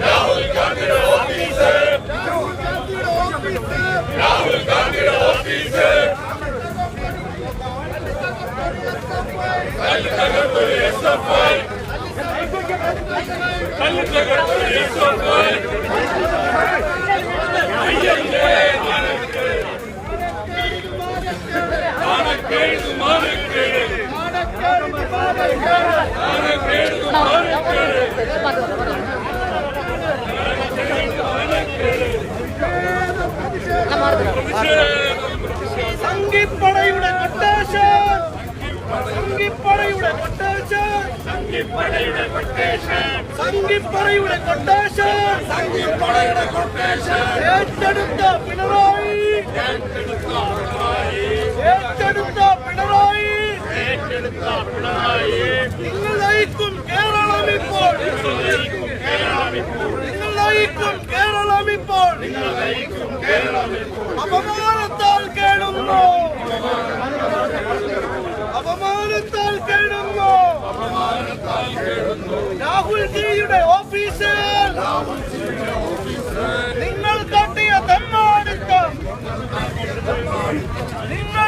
രാഹുൽ ഗാന്ധിയുടെ ഓഫീസ് രാഹുൽ ഗാന്ധിയുടെ ഓഫീസ് രാഹുൽ ഗാന്ധിയുടെ ഓഫീസ് രാഹുൽ ഗാന്ധിയുടെ ഓഫീസ് സംഘിപ്പടയുടെ കൊട്ടേഷൻ സംഘിപ്പടയുടെ കൊട്ടേഷൻ നിങ്ങൾ നയിക്കും കേരളം ഇപ്പോൾ. നിങ്ങൾ നയിക്കും കേരളം ഇപ്പോൾ. അപമാനത്താൽ കേടുന്നു. അപമാനത്താൽ കേടുന്നു. രാഹുൽ ജിയുടെ ഓഫീസിൽ നിങ്ങൾ കട്ടിയ തെമ്മാടിത്തം. നിങ്ങൾ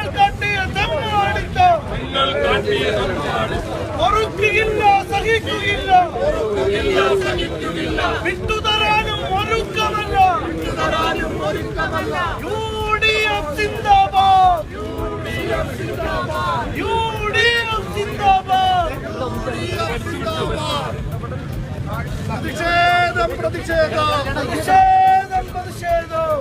പൊറുക്കുകയില്ല സഹിക്കുകയില്ല. വിട്ടുതരാനും ഒരുക്കമല്ല. യു ഡി എഫ് സിന്ദാബാദ്. യു ഡി എഫ് സിന്ദാബാദ്. പ്രതിഷേധം പ്രതിഷേധം. പ്രതിഷേധം പ്രതിഷേധം.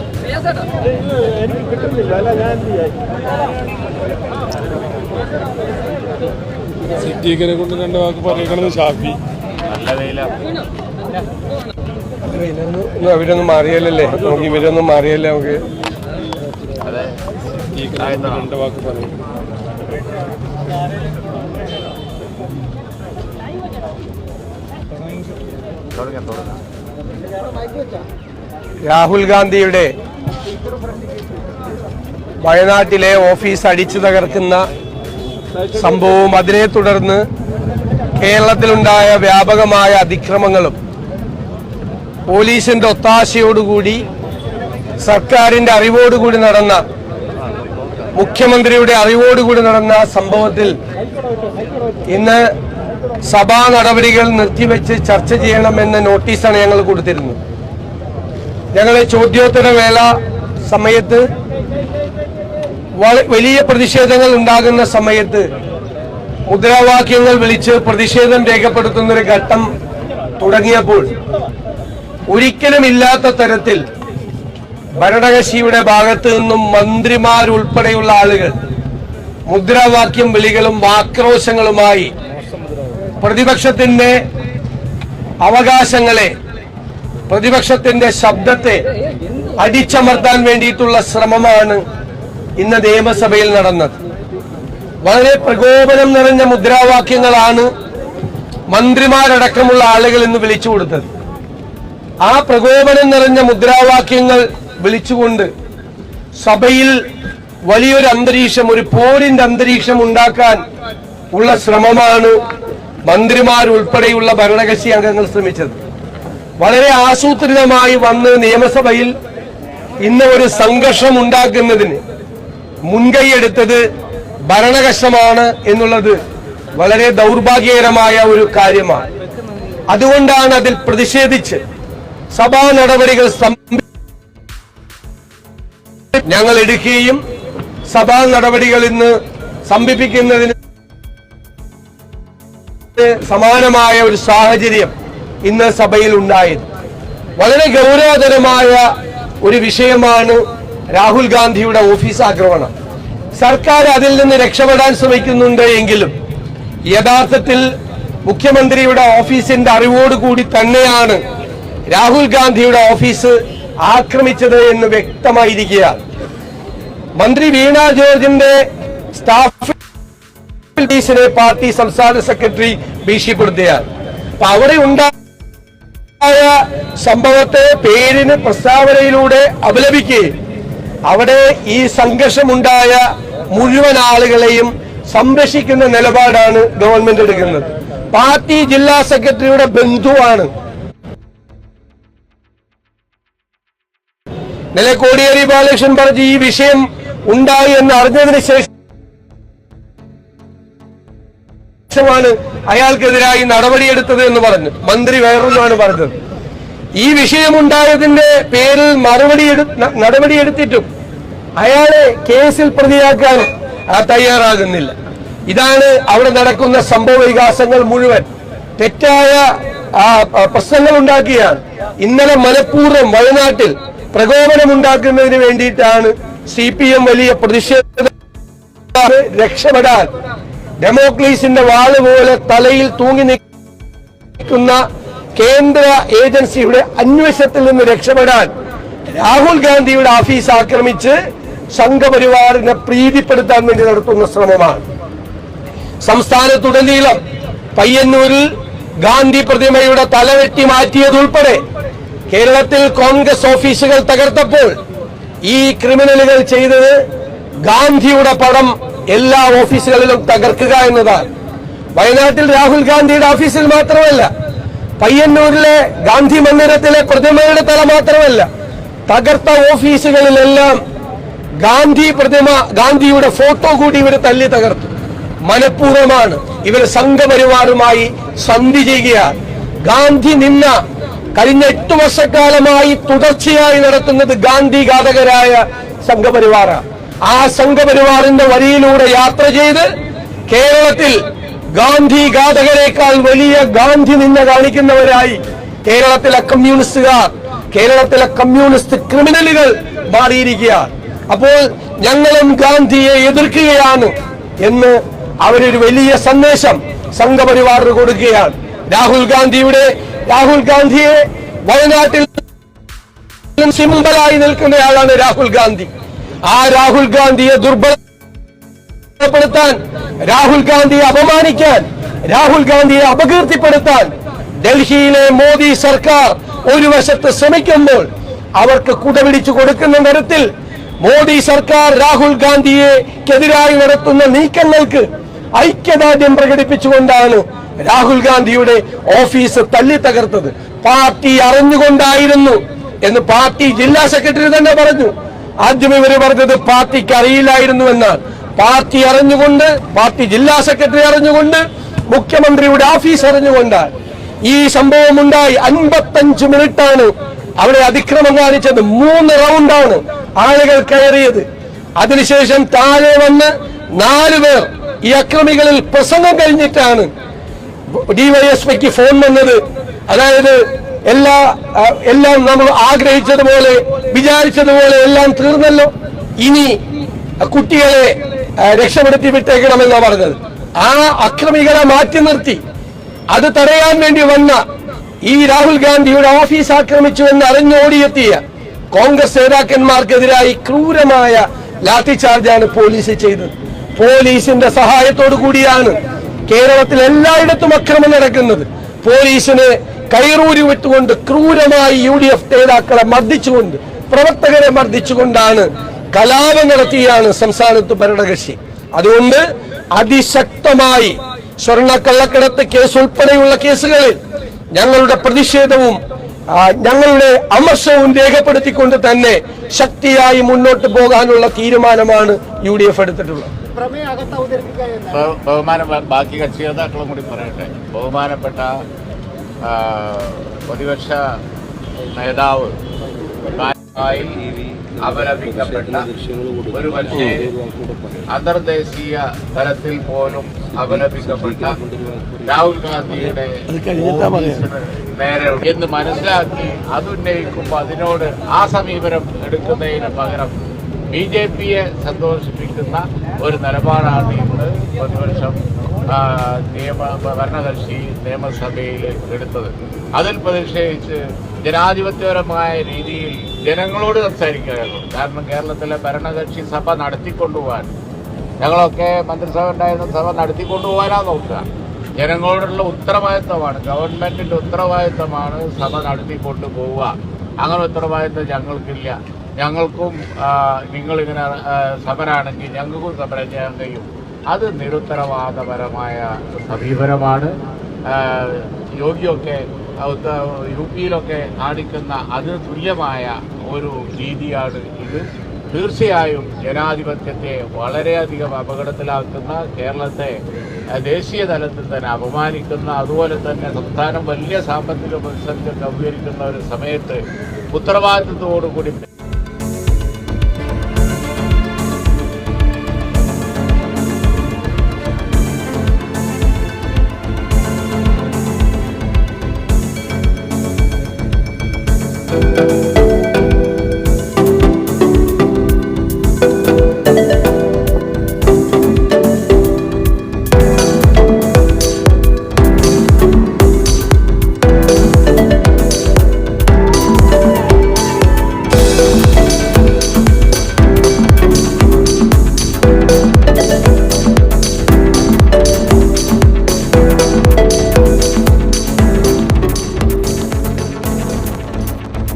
ഇരിക്കാം. റിയാസേട്ടാ, സിദ്ദീഖിനെ കൊണ്ട് രണ്ട് വാക്ക് പറയണത് ഷാഫി. ഇതൊന്നും അവരൊന്നും മാറിയല്ലേ നമുക്ക് ഇവരൊന്നും മാറിയല്ലേ നമുക്ക്? രണ്ട് വാക്ക് പറയും രാഹുൽ ഗാന്ധിയുടെ വയനാട്ടിലെ ഓഫീസ് അടിച്ചു തകർക്കുന്ന സംഭവവും അതിനെ തുടർന്ന് കേരളത്തിലുണ്ടായ വ്യാപകമായ അതിക്രമങ്ങളും പോലീസിന്റെ ഒത്താശയോടുകൂടി സർക്കാരിന്റെ അറിവോടുകൂടി നടന്ന മുഖ്യമന്ത്രിയുടെ അറിവോടുകൂടി നടന്ന സംഭവത്തിൽ ഇന്ന് സഭാ നടപടികൾ നിർത്തിവെച്ച് ചർച്ച ചെയ്യണമെന്ന നോട്ടീസാണ് ഞങ്ങൾ കൊടുത്തിരുന്നത്. ഞങ്ങളെ ചോദ്യോത്തര വേള സമയത്ത് വലിയ പ്രതിഷേധങ്ങൾ ഉണ്ടാകുന്ന സമയത്ത് മുദ്രാവാക്യങ്ങൾ വിളിച്ച് പ്രതിഷേധം രേഖപ്പെടുത്തുന്ന ഒരു ഘട്ടം തുടങ്ങിയപ്പോൾ ഒരിക്കലും ഇല്ലാത്ത തരത്തിൽ ഭരണകക്ഷിയുടെ ഭാഗത്ത് നിന്നും മന്ത്രിമാരുൾപ്പെടെയുള്ള ആളുകൾ മുദ്രാവാക്യം വിളികളും ആക്രോശങ്ങളുമായി പ്രതിപക്ഷത്തിന്റെ അവകാശങ്ങളെ പ്രതിപക്ഷത്തിന്റെ ശബ്ദത്തെ അടിച്ചമർത്താൻ വേണ്ടിയിട്ടുള്ള ശ്രമമാണ് ഇന്ന് നിയമസഭയിൽ നടന്നത്. വളരെ പ്രകോപനം നിറഞ്ഞ മുദ്രാവാക്യങ്ങളാണ് മന്ത്രിമാരടക്കമുള്ള ആളുകൾ ഇന്ന് വിളിച്ചു കൊടുത്തത്. ആ പ്രകോപനം നിറഞ്ഞ മുദ്രാവാക്യങ്ങൾ വിളിച്ചുകൊണ്ട് സഭയിൽ വലിയൊരു അന്തരീക്ഷം ഒരു പോരിന്റെ അന്തരീക്ഷം ഉണ്ടാക്കാൻ ഉള്ള ശ്രമമാണ് മന്ത്രിമാരുൾപ്പെടെയുള്ള ഭരണകക്ഷി അംഗങ്ങൾ ശ്രമിച്ചത്. വളരെ ആസൂത്രിതമായി വന്ന് നിയമസഭയിൽ ഇന്ന് ഒരു സംഘർഷം ഉണ്ടാക്കുന്നതിന് മുൻകൈയെടുത്തത് ഭരണകക്ഷമാണ് എന്നുള്ളത് വളരെ ദൗർഭാഗ്യകരമായ ഒരു കാര്യമാണ്. അതുകൊണ്ടാണ് അതിൽ പ്രതിഷേധിച്ച് സഭാ നടപടികൾ ഞങ്ങൾ എടുക്കുകയും സഭാ നടപടികൾ ഇന്ന് സ്തംഭിപ്പിക്കുന്നതിന് സമാനമായ ഒരു സാഹചര്യം ഇന്ന് സഭയിൽ ഉണ്ടായത്. വളരെ ഗൗരവതരമായ ഒരു വിഷയമാണ് രാഹുൽ ഗാന്ധിയുടെ ഓഫീസ് ആക്രമണം. സർക്കാർ അതിൽ നിന്ന് രക്ഷപ്പെടാൻ ശ്രമിക്കുന്നുണ്ട് എങ്കിലും യഥാർത്ഥത്തിൽ മുഖ്യമന്ത്രിയുടെ ഓഫീസിന്റെ അറിവോടുകൂടി തന്നെയാണ് രാഹുൽ ഗാന്ധിയുടെ ഓഫീസ് ആക്രമിച്ചത് എന്ന് വ്യക്തമായിരിക്കുകയാണ്. മന്ത്രി വീണ ജോർജിന്റെ സ്റ്റാഫ് പാർട്ടി സംസ്ഥാന സെക്രട്ടറി ഭീഷണിപ്പെടുത്തുകയാണ്. അപ്പൊ അവിടെ ഉണ്ടായ സംഭവത്തെ പേരിന് പ്രസ്താവനയിലൂടെ അപലപിക്കുകയും അവിടെ ഈ സംഘർഷമുണ്ടായ മുഴുവൻ ആളുകളെയും സംരക്ഷിക്കുന്ന നിലപാടാണ് ഗവൺമെന്റ് എടുക്കുന്നത്. പാർട്ടി ജില്ലാ സെക്രട്ടറിയുടെ ബന്ധുവാണ്. നില കോടിയേരി ബാലകൃഷ്ണൻ പറഞ്ഞ് ഈ വിഷയം ഉണ്ടായി എന്ന് അറിഞ്ഞതിന് ശേഷം ശേഷമാണ് അയാൾക്കെതിരായി നടപടിയെടുത്തത് എന്ന് പറഞ്ഞു. മന്ത്രി വേറൊന്നാണ് പറഞ്ഞത്. ഈ വിഷയമുണ്ടായതിന്റെ പേരിൽ മറുപടി നടപടിയെടുത്തിട്ടും അയാളെ കേസിൽ പ്രതിയാക്കാൻ തയ്യാറാകുന്നില്ല. ഇതാണ് അവിടെ നടക്കുന്ന സംഭവ വികാസങ്ങൾ മുഴുവൻ. തെറ്റായ പ്രശ്നങ്ങൾ ഉണ്ടാക്കിയാണ് ഇന്നലെ മനഃപൂർവം വയനാട്ടിൽ പ്രകോപനമുണ്ടാക്കുന്നതിന് വേണ്ടിയിട്ടാണ് സി വലിയ പ്രതിഷേധ രക്ഷപ്പെടാൻ ഡെമോക്ലീസിന്റെ വാൾ പോലെ തലയിൽ തൂങ്ങി നിൽക്കുന്ന കേന്ദ്ര ഏജൻസിയുടെ അന്വേഷണത്തിൽ നിന്ന് രക്ഷപ്പെടാൻ രാഹുൽ ഗാന്ധിയുടെ ഓഫീസ് ആക്രമിച്ച് സംഘപരിവാറിനെ പ്രീതിപ്പെടുത്താൻ വേണ്ടി നടത്തുന്ന ശ്രമമാണ്. സംസ്ഥാനത്തുടനീളം പയ്യന്നൂരിൽ ഗാന്ധി പ്രതിമയുടെ തലവെട്ടി മാറ്റിയതുൾപ്പെടെ കേരളത്തിൽ കോൺഗ്രസ് ഓഫീസുകൾ തകർത്തപ്പോൾ ഈ ക്രിമിനലുകൾ ചെയ്തത് ഗാന്ധിയുടെ പടം എല്ലാ ഓഫീസുകളിലും തകർക്കുക എന്നതാണ്. വയനാട്ടിൽ രാഹുൽ ഗാന്ധിയുടെ ഓഫീസിൽ മാത്രമല്ല പയ്യന്നൂരിലെ ഗാന്ധി മന്ദിരത്തിലെ പ്രതിമയുടെ തല മാത്രമല്ല തകർത്ത ഓഫീസുകളിലെല്ലാം ഗാന്ധി പ്രതിമ ഗാന്ധിയുടെ ഫോട്ടോ കൂടി ഇവർ തല്ലി തകർത്തു. മനഃപൂർവമാണ് ഇവർ സംഘപരിവാറുമായി സന്ധി ചെയ്യുകയാണ്. ഗാന്ധി നിന്ന കഴിഞ്ഞ എട്ടു വർഷക്കാലമായി തുടർച്ചയായി നടത്തുന്നത് ഗാന്ധി ഘാതകരായ സംഘപരിവാറാണ്. ആ സംഘപരിവാറിന്റെ വരിയിലൂടെ യാത്ര ചെയ്ത് കേരളത്തിൽ ഗാന്ധി ഘാതകരെക്കാൾ വലിയ ഗാന്ധി നിന്ന കാണിക്കുന്നവരായി കേരളത്തിലെ കമ്മ്യൂണിസ്റ്റുകാർ കേരളത്തിലെ കമ്മ്യൂണിസ്റ്റ് ക്രിമിനലുകൾ മാറിയിരിക്കുകയാണ്. അപ്പോൾ ഞങ്ങളും ഗാന്ധിയെ എതിർക്കുകയാണ് എന്ന് അവരൊരു വലിയ സന്ദേശം സംഘപരിവാറിന് കൊടുക്കുകയാണ്. രാഹുൽ ഗാന്ധിയുടെ രാഹുൽ ഗാന്ധിയെ വയനാട്ടിൽ സിമ്പലായി നിൽക്കുന്നയാളാണ് രാഹുൽ ഗാന്ധി. ആ രാഹുൽ ഗാന്ധിയെ ദുർബലപ്പെടുത്താൻ രാഹുൽ ഗാന്ധിയെ അപമാനിക്കാൻ രാഹുൽ ഗാന്ധിയെ അപകീർത്തിപ്പെടുത്താൻ ഡൽഹിയിലെ മോദി സർക്കാർ ഒരു വശത്ത് ശ്രമിക്കുമ്പോൾ അവർക്ക് കുടപിടിച്ചു കൊടുക്കുന്ന തരത്തിൽ മോദി സർക്കാർ രാഹുൽ ഗാന്ധിയെക്കെതിരായി നടത്തുന്ന നീക്കങ്ങൾക്ക് ഐക്യദാർഢ്യം പ്രകടിപ്പിച്ചുകൊണ്ടാണ് രാഹുൽ ഗാന്ധിയുടെ ഓഫീസ് തല്ലി തകർത്തത്. പാർട്ടി അറിഞ്ഞുകൊണ്ടായിരുന്നു എന്ന് പാർട്ടി ജില്ലാ സെക്രട്ടറി തന്നെ പറഞ്ഞു. ആദ്യം ഇവർ പറഞ്ഞത് പാർട്ടിക്ക് അറിയില്ലായിരുന്നുവെന്ന് പാർട്ടി അറിഞ്ഞുകൊണ്ട് പാർട്ടി ജില്ലാ സെക്രട്ടറി അറിഞ്ഞുകൊണ്ട് മുഖ്യമന്ത്രിയുടെ ഓഫീസ് അറിഞ്ഞുകൊണ്ട് ഈ സംഭവം ഉണ്ടായി അൻപത്തഞ്ച് മിനിറ്റാണ് അവിടെ അതിക്രമം കാണിച്ചത്. മൂന്ന് റൗണ്ടാണ് ആളുകൾ കയറിയത്. അതിനുശേഷം താഴെ വന്ന് നാല് പേർ ഈ അക്രമികളിൽ പ്രസംഗം കഴിഞ്ഞിട്ടാണ് ഡിവൈഎസ്പിക്ക് ഫോൺ വന്നത്. അതായത് എല്ലാ എല്ലാം നമ്മൾ ആഗ്രഹിച്ചതുപോലെ വിചാരിച്ചതുപോലെ എല്ലാം തീർന്നല്ലോ. ഇനി കുട്ടികളെ രക്ഷപ്പെടുത്തി വിട്ടേക്കണമെന്നാണ് പറഞ്ഞത്. ആ അക്രമികളെ മാറ്റി നിർത്തി. അത് തടയാൻ വേണ്ടി വന്ന ഈ രാഹുൽ ഗാന്ധിയുടെ ഓഫീസ് ആക്രമിച്ചു എന്ന് അറിഞ്ഞോടിയെത്തിയ കോൺഗ്രസ് നേതാക്കന്മാർക്കെതിരായി ക്രൂരമായ ലാത്തിചാർജാണ് പോലീസ് ചെയ്തത്. പോലീസിന്റെ സഹായത്തോടു കൂടിയാണ് കേരളത്തിൽ എല്ലായിടത്തും അക്രമം നടക്കുന്നത്. പോലീസിന് കൈറൂരി വിട്ടുകൊണ്ട് ക്രൂരമായി യു ഡി എഫ് നേതാക്കളെ മർദ്ദിച്ചുകൊണ്ട് പ്രവർത്തകരെ മർദ്ദിച്ചുകൊണ്ടാണ് കലാപം നടത്തിയാണ് സംസ്ഥാനത്ത് ഭരണകക്ഷി. അതുകൊണ്ട് അതിശക്തമായി സ്വർണക്കള്ളക്കടത്ത് കേസ് ഉൾപ്പെടെയുള്ള കേസുകളിൽ ഞങ്ങളുടെ പ്രതിഷേധവും ഞങ്ങളുടെ അമർഷവും രേഖപ്പെടുത്തിക്കൊണ്ട് തന്നെ ശക്തിയായി മുന്നോട്ട് പോകാനുള്ള തീരുമാനമാണ് യു ഡി എഫ് എടുത്തിട്ടുള്ളത് ബഹു- ബഹുമാന ബാക്കി കക്ഷി നേതാക്കളും കൂടി പറയട്ടെ. ബഹുമാനപ്പെട്ട പ്രതിപക്ഷ നേതാവ് അപലപിക്കപ്പെട്ട ഒരു പക്ഷേ അന്തർദേശീയ തലത്തിൽ പോലും അപലപിക്കപ്പെട്ട രാഹുൽ ഗാന്ധിയുടെ നേരെ എന്ന് മനസ്സിലാക്കി അതുന്നയിക്കുമ്പോൾ അതിനോട് ആ സമീപനം എടുക്കുന്നതിന് പകരം ബി ജെ പിയെ സന്തോഷിപ്പിക്കുന്ന ഒരു നിലപാടാണ് ഇന്ന് പ്രതിപക്ഷം നിയമ ഭരണകക്ഷി നിയമസഭയിൽ എടുത്തത്. അതിൽ പ്രതിഷേധിച്ച് ജനാധിപത്യപരമായ രീതിയിൽ ജനങ്ങളോട് സംസാരിക്കുകയായിരുന്നു. കാരണം കേരളത്തിലെ ഭരണകക്ഷി സഭ നടത്തിക്കൊണ്ടുപോകാൻ ഞങ്ങളൊക്കെ മന്ത്രിസഭ ഉണ്ടായിരുന്ന സഭ നടത്തിക്കൊണ്ടുപോകാനാണ് നോക്കുക. ജനങ്ങളോടുള്ള ഉത്തരവാദിത്തമാണ് ഗവൺമെന്റിന്റെ ഉത്തരവാദിത്തമാണ് സഭ നടത്തിക്കൊണ്ട് പോവുക അങ്ങനെ ഉത്തരവാദിത്തം ഞങ്ങൾക്കില്ല. ഞങ്ങൾക്കും നിങ്ങളിങ്ങനെ സമരാണെങ്കിൽ ഞങ്ങൾക്കും സമരം ചെയ്യാൻ കഴിയും. അത് നിരുത്തരവാദപരമായ സമീപനമാണ്. യോഗിയൊക്കെ യു പിയിലൊക്കെ കാണിക്കുന്ന അതിന് തുല്യമായ ഒരു രീതിയാണ് ഇത്. തീർച്ചയായും ജനാധിപത്യത്തെ വളരെയധികം അപകടത്തിലാക്കുന്ന കേരളത്തെ ദേശീയ തലത്തിൽ തന്നെ അപമാനിക്കുന്ന അതുപോലെ തന്നെ സംസ്ഥാനം വലിയ സാമ്പത്തിക പ്രതിസന്ധി കവികരിക്കുന്ന ഒരു സമയത്ത് ഉത്തരവാദിത്വത്തോടുകൂടി